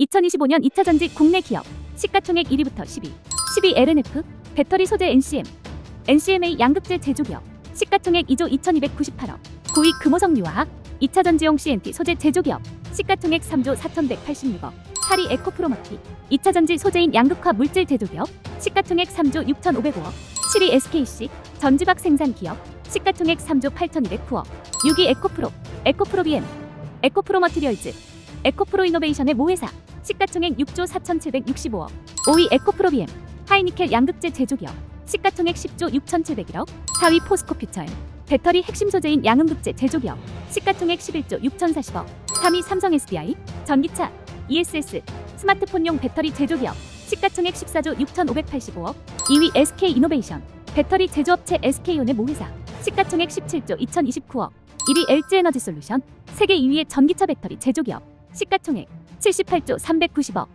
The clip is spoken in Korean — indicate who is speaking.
Speaker 1: 2025년 2차 전지 국내 기업 시가총액 1위부터 10위 10위 LNF 배터리 소재 NCM NCMA 양극재 제조기업 시가총액 2조 2298억 9위 금호석유화학 2차 전지용 CNT 소재 제조기업 시가총액 3조 4186억 8위 에코프로머티 2차 전지 소재인 양극화 물질 제조기업 시가총액 3조 6505억 7위 SKC 전지박 생산 기업 시가총액 3조 8209억 6위 에코프로 에코프로비엠 에코프로 머티리얼즈 에코프로 이노베이션의 모회사 시가총액 6조 4,765억. 5위 에코프로비엠 하이니켈 양극재 제조기업 시가총액 10조 6,701억. 4위 포스코 퓨처엠 배터리 핵심 소재인 양음극재 제조기업 시가총액 11조 6,040억. 3위 삼성 SDI 전기차 ESS 스마트폰용 배터리 제조기업 시가총액 14조 6,585억. 2위 SK 이노베이션 배터리 제조업체 SK온의 모회사 시가총액 17조 2,029억. 1위 LG에너지 솔루션 세계 2위의 전기차 배터리 제조기업 시가총액 78조 390억